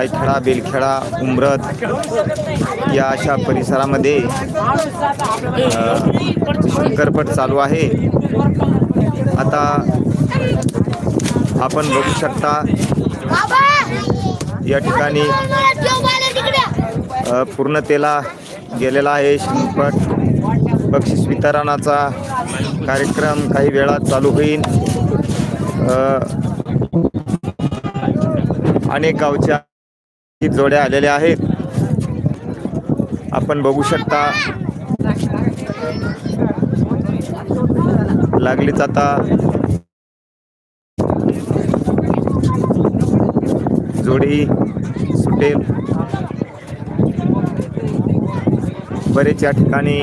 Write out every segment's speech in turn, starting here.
सायखेडा बेलखेडा उमरत या अशा परिसरामध्ये अ, शंकरपट चालू आहे. आता आपण बघू शकता या ठिकाणी पूर्णतेला गेलेला आहे शिंपट बक्षीस वितरणाचा कार्यक्रम काही वेळात चालू होईल. अनेक गावच्या जोड्या आलेल्या आहेत. आपण बघू शकता. लागलीच आता. जोडी सुटेल. बरेच या ठिकाणी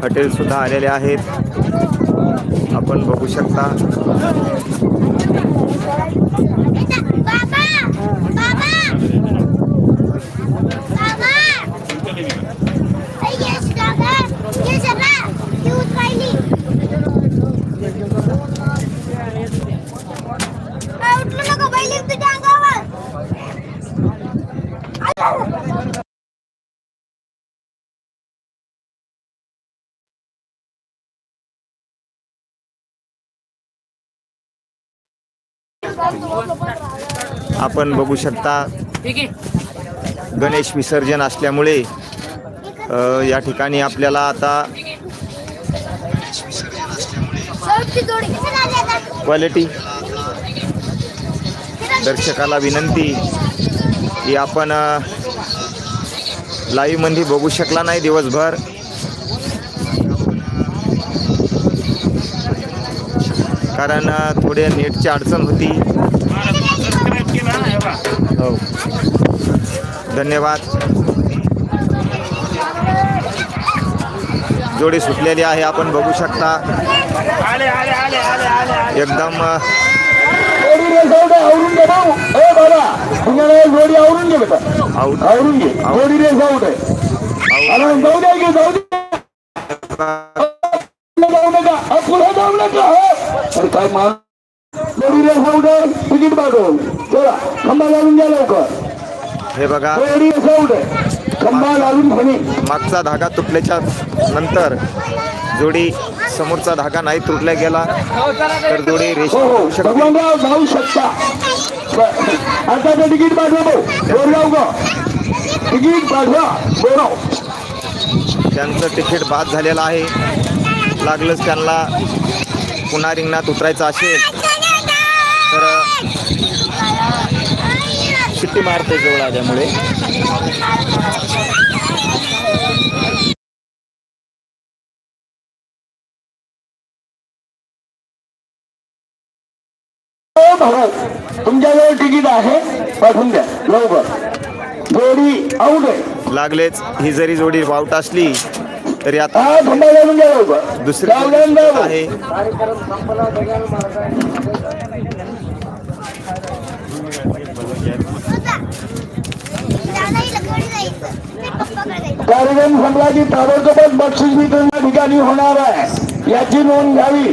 हॉटेल सुद्धा आलेले आहेत. आपण बघू शकता. आपण बघू शकता गणेश विसर्जन असल्यामुळे या ठिकाणी आपल्याला आता आता? क्वालिटी दर्शकाला विनंती की आपण लाईव्हमध्ये बघू शकला नाही दिवसभर कारण थोडे नेटची अडचण होती. हो. धन्यवाद. जोडी सुटलेली आहे आपण बघू शकता. एकदम जाऊ आवरून तिकीट पाठव चला खंबा घालून घ्या लवकर. हे बघा. मागचा धागा तुटल्याच्या नंतर जोडी समोरचा धागा नाही तुटला गेला तर जोडी हो हो. जाऊ शकता. आता ते तिकीट पाठवा भाऊ. बोरगाव का तिकीट पाठवा बोराव त्यांचं तिकीट बाद झालेलं आहे. लागलंच त्यांना पुन्हा रिंगणात उतरायचं असेल तर शिट्टी मारते जवळ आल्यामुळे. हो तुमच्याजवळ तिकीट आहे पाठवून द्या लवकर. जोडी आऊट आहे. लागलेच ही जरी जोडी वावट असली तरी आता हा दुसरी. आहे. कार्यक्रम संपला की ताबडतोबच बक्षीस वितरण या ठिकाणी होणार आहे. याची नोंद घ्यावी.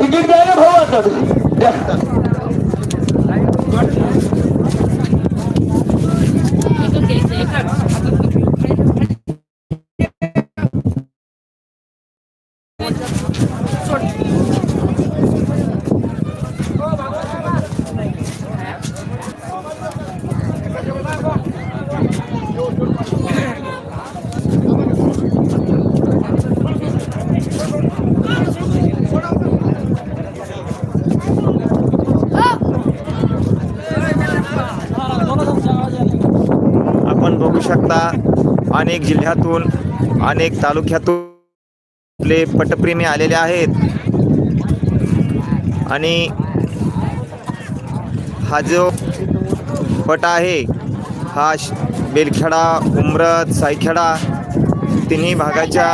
तिकीट द्या ना भाऊ आता. आपण बघू शकता अनेक जिल्ह्यातून अनेक तालुक्यातून आपले पटप्रेमी आलेले आहेत. आणि हा जो पट आहे हा बेलखेडा उमरत सायखेडा तिन्ही भागाच्या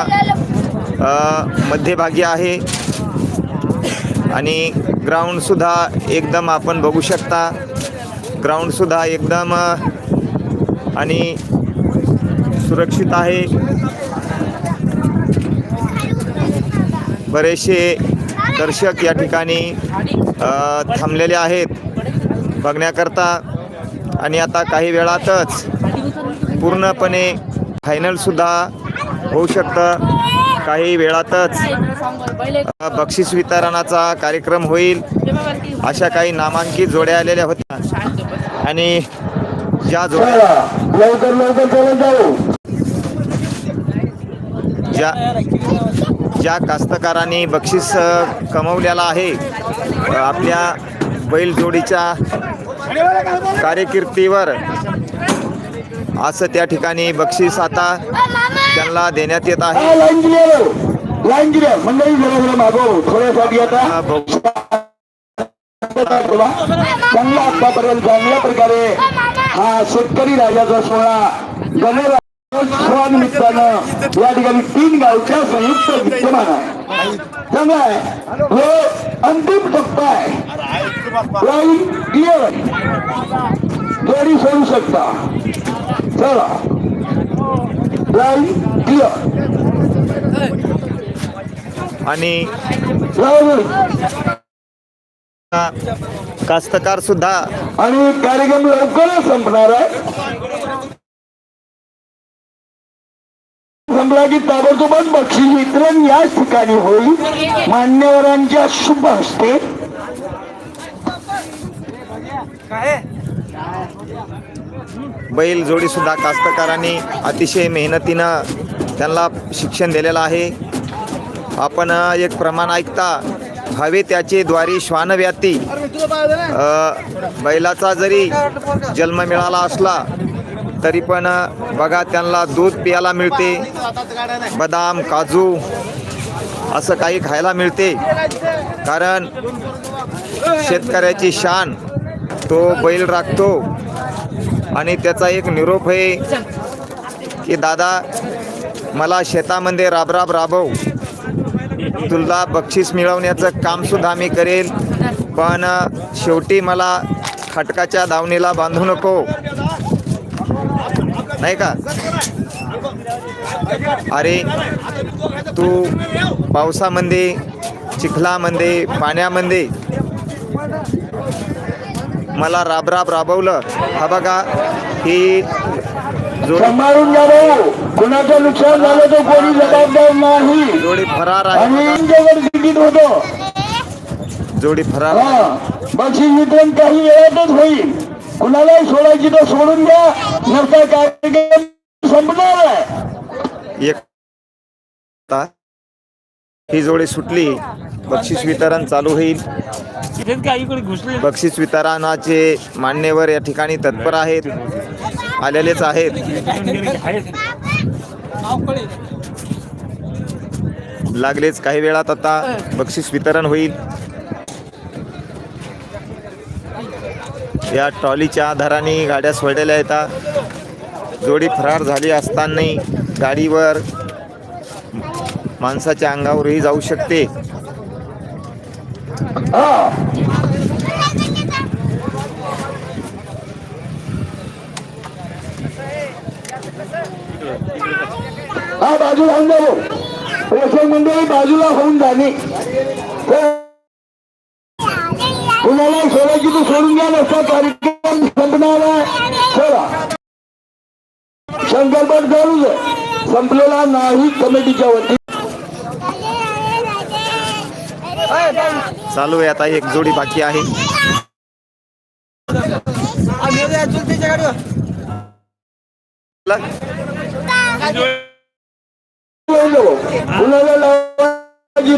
मध्यभागी आहे. आणि ग्राउंडसुद्धा एकदम आपण बघू शकता. ग्राउंडसुद्धा एकदम आणि सुरक्षित आहे. बरेचसे दर्शक या ठिकाणी थांबलेले आहेत बघण्याकरता. आणि आता काही वेळातच पूर्णपणे फायनलसुद्धा होऊ शकतं. काही वेळातच बक्षीस वितरणाचा कार्यक्रम होईल. अशा काही नामांकित जोड्या आलेल्या होत्या. आणि ज्या जोड्या ज्या ज्या कास्तकारांनी बक्षीस कमवलेला आहे आपल्या बैलजोडीच्या कार्यकिर्दीवर असं त्या ठिकाणी बक्षीस आता त्यांना देण्यात येत आहे. हा. चांगला आतापर्यंत चांगल्या प्रकारे हा शेतकरी राजाचा सोहळा गणराज्य या ठिकाणी तीन गावच्या संयुक्त विद्यमान. आहे आहे हे अंतिम टप्पा आहे. लाईन क्लिअर जोडी सोडू शकता. चला. लाईन क्लिअर आणि कास्तकार सुद्धा आणि कार्यक्रम लवकरच संपणार आहे. संपला ताबडतोबच बक्षीस वितरण याच ठिकाणी होईल. मान्यवरांच्या शुभ हस्ते. बैल जोडी सुद्धा कास्तकारांनी अतिशय मेहनतीनं त्यांना शिक्षण दिलेलं आहे. आपण एक प्रमाण ऐकता हवे त्याचे द्वारी श्वान व्याती बैलाचा जरी जन्म मिळाला असला तरी पण बघा त्यांना दूध प्यायला मिळते. बदाम काजू असं काही खायला मिळते. कारण शेतकऱ्याची शान तो बैल राखतो. आणि त्याचा एक निरोप आहे की दादा मला शेतामध्ये राबराब राबव. तुला बक्षीस मिळवण्याचं कामसुद्धा मी करेल. पण शेवटी मला खटकाच्या दावणीला बांधू नको. नाही का? अरे तू पावसामध्ये चिखलामध्ये पाण्यामध्ये मला राबराब राबवलं. हा बघा ही जोडी सांभाळून घ्या भाऊ. कुणाचं नुकसान झालं तर कोणी जबाबदार नाही. जोडी फरार आहे. तिकीट होतं. जोडी फरार हा बक्षीस वितरण काही वेळातच होईल. कुणालाही सोडायची तर सोडून द्या नसता कार्यक्रम संपणार आहे. ही जोडी सुटली बक्षीस वितरण चालू होईल. बक्षीस वितरणाचे मान्यवर या ठिकाणी तत्पर आहेत आलेलेच आहेत. लागलेच काही वेळात आता बक्षीस वितरण होईल. या ट्रॉलीच्या आधाराने गाड्या सोडलेल्या येतात. जोडी फरार झाली असतानाही गाडीवर माणसाच्या अंगावरही जाऊ शकते. बाजूला बाजूला होऊन जाणे तर सोडून घ्या नसता कार्यक्रम संपणार आहे. चला. चालूच आहे संपलेला नाही कमिटीच्या वतीने. चालू आहे आता एक जोडी बाकी आहे.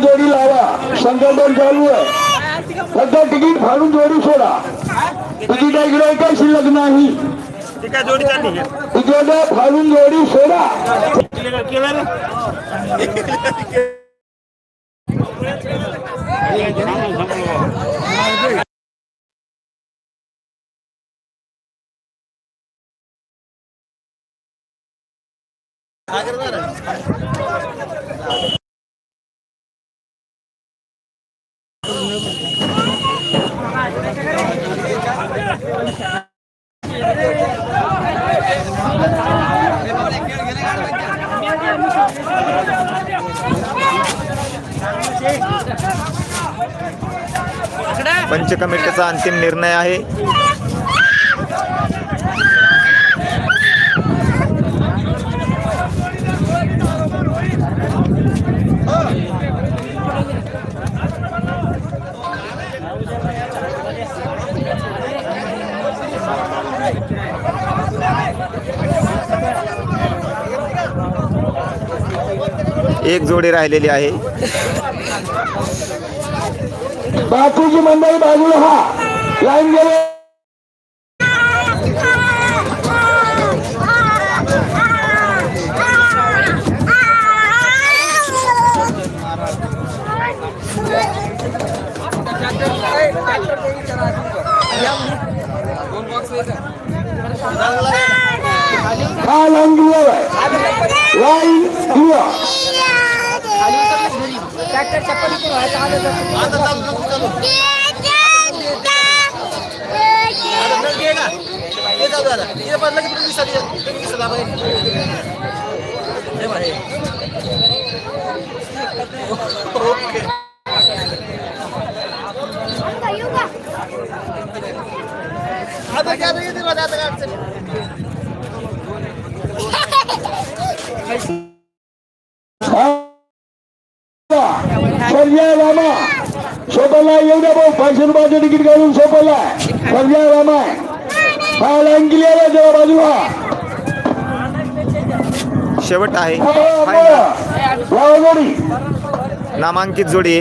जोडी लावा. संकल्पन चालू आहे. सध्या तिकीट फाडून जोडी सोडा. तिकीट इकडे काही शिल्लक नाही. तिकीट फाडून जोडी सोडा. आगरदार पंच कमिटीचा अंतिम निर्णय आहे. एक जोडी राहिलेली आहे. बाकीची मंडळी बाजूला हा. लाईन गेले. हा लाईन गेलेला आहे लाईन किंवा पर्याय रामा. सोपला येऊ द्या भाऊ पाचशे रुपयाचं तिकीट काढून सोपला पर्याय रामा. हा लाईन क्लिअर आहे जरा बाजूला. शेवट आहे. लावा जोडी.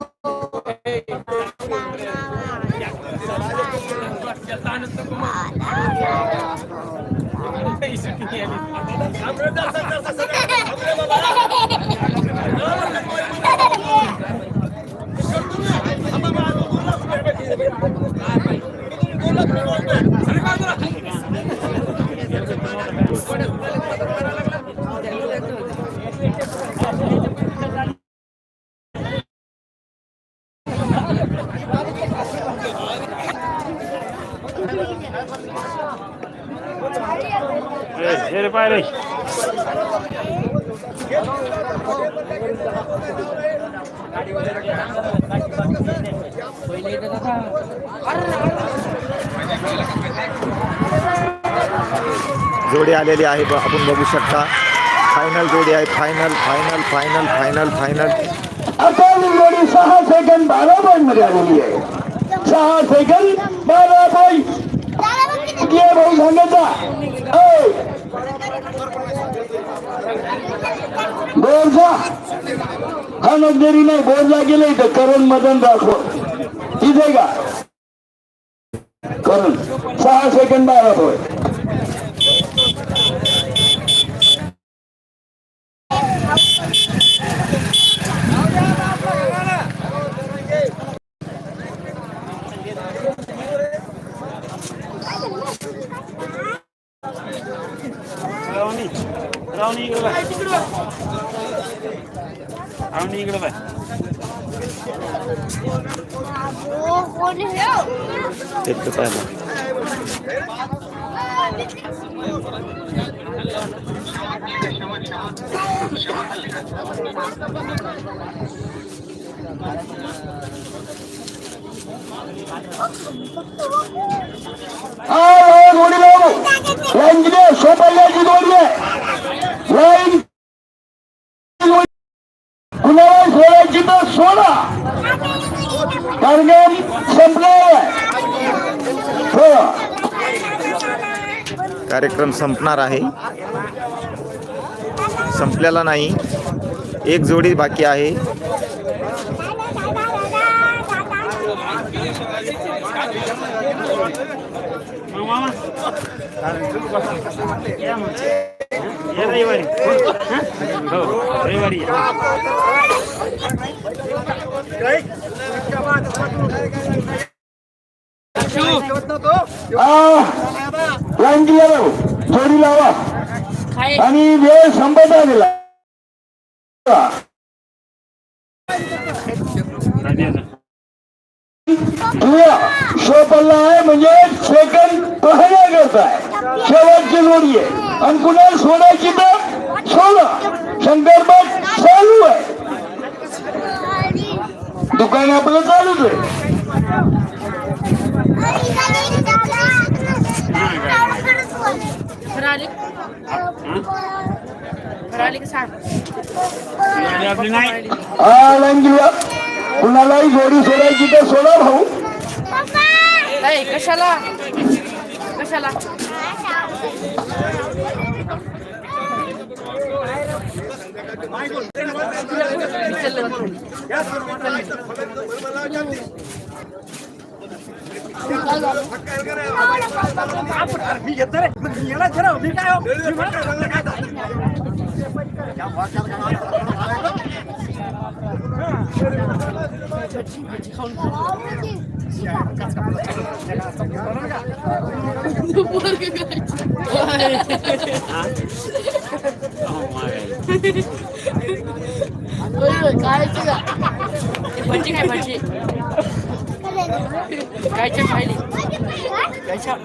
नामांकित जोडी आहे जोडी आलेली आहे आपण बघू शकता. फायनल जोडी आहे. Final final final final final आता जोडी सहा सेकंद बारा मध्ये आलेली आहे. चार सेकंद बाबा भाई ये आहे भाऊ सांगायचा ऐ. बोरजा। हा नगदेरी नाही बोरजा गेले इथं करण मदन दाखव इथे का। करण सहा सेकंद बाबा भाई रावणी रावणी इकडे बाय रावणी इकडे बाय एक तर पाहिलं हा लावा जोडी लावू लाईन किती आहे सोपल्याची जोडी आहे लाईन कुणाला सोडायची तर सोडा कार्यक्रम संपणार आहे. कार्यक्रम संपणार आहे. संपलेला नाही. एक जोडी बाकी आहे. या रविवारी. हं? रविवारी लाईन जोडी लावा. आणि वेळ संपत आलेला किंवा शोपल्ला आहे म्हणजे सेकंड पाहण्याकरता आहे. शेवटची जोडी आहे. आणि कुणाला सोडायची तर सोडा शंकर भट चालू आहे. दुकान आपलं चालूच आहे. हा घेऊया कुणालाही जोडी सोडायची तर सोडा भाऊ. ऐ कशाला? कशाला? मी घेतलं रे मी गेला खरं मी काय Oh my. भजी काय भजी कायच्या खायली कायच्या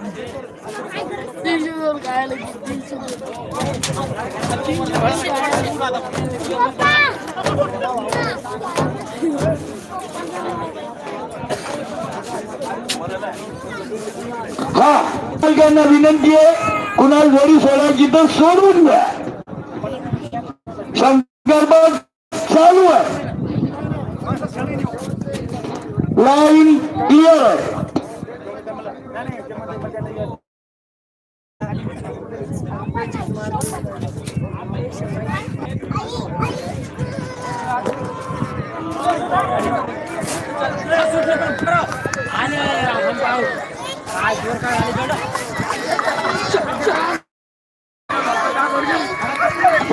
तीनशे दोन खायला तीनशे हा त्यांना विनंती आहे कुणाला जोडी सोडायची तर सोडून द्या. शंकरबाग चालू आहे लाईन क्लिअर आहे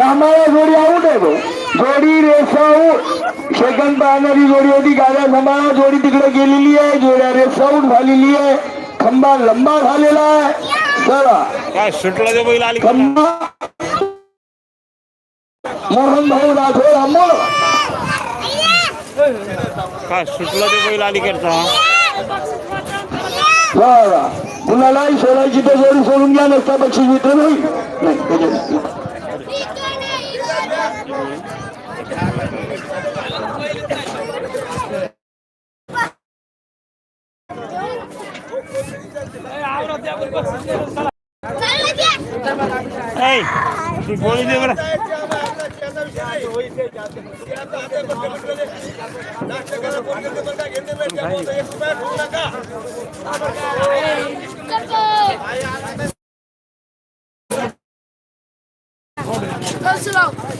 आम्हाला जोडी आऊट आहे भाऊ जोडी रेसाऊट सेकंड पाहणारी जोडी होती. गाड्या सांभाळा जोडी तिकडे गेलेली आहे. जोड्या रेसाऊट झालेली आहे. खंबा लंबा झालेला आहे. चला. काय सुटला बैल आली? खंबा. मोहन भाऊ राठोड अमोल काय सुटला ते बैल आली करता कुणालाही सोडायची तर जोडी सोडून घ्या. नसता बक्षीस वितरण होईल नाही. এই তুই বলি দেবে না Let's go.